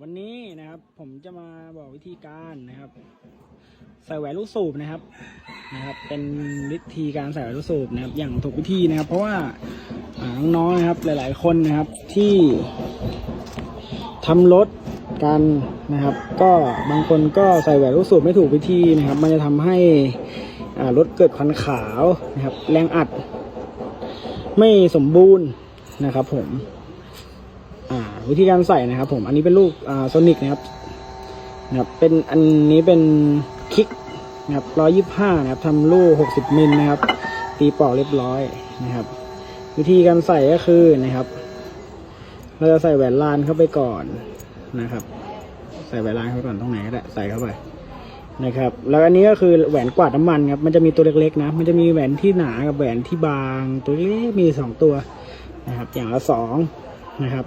วันนี้นะครับ ผมจะมาบอกวิธีการนะครับ ใส่แหวนลูกสูบนะครับนะครับ เป็นวิธีการใส่แหวนลูกสูบนะครับ อย่างถูกวิธีนะครับ เพราะว่าน้องๆนะครับหลาย ๆ คนนะครับที่ทำรถกันนะครับ ก็บางคนก็ใส่แหวนลูกสูบไม่ถูกวิธีนะครับ มันจะทำให้รถเกิดควันขาวนะครับ แรงอัดไม่สมบูรณ์นะครับผม อ่าวิธีการใส่นะครับ ผมอันนี้เป็นลูกอ่าโซนิกนะครับนะครับเป็นอันนี้เป็นคิกนะครับร้อยยี่ห้านะครับทำลูกหกสิบมิลนะครับ ตีปอกเรียบร้อยนะครับ วิธีการใส่ก็คือนะครับ เราจะใส่แหวนลานเข้าไปก่อนนะครับ ใส่แหวนลานเข้าไปก่อนตรงไหนก็ได้ใส่เข้าไปนะครับ แล้วอันนี้ก็คือแหวนกวาดน้ำมันครับ มันจะมีตัวเล็กๆ นะ มันจะมีแหวนที่หนากับแหวนที่บาง ตัวเล็กมีสองตัวนะครับ อย่างละสอง นะครับ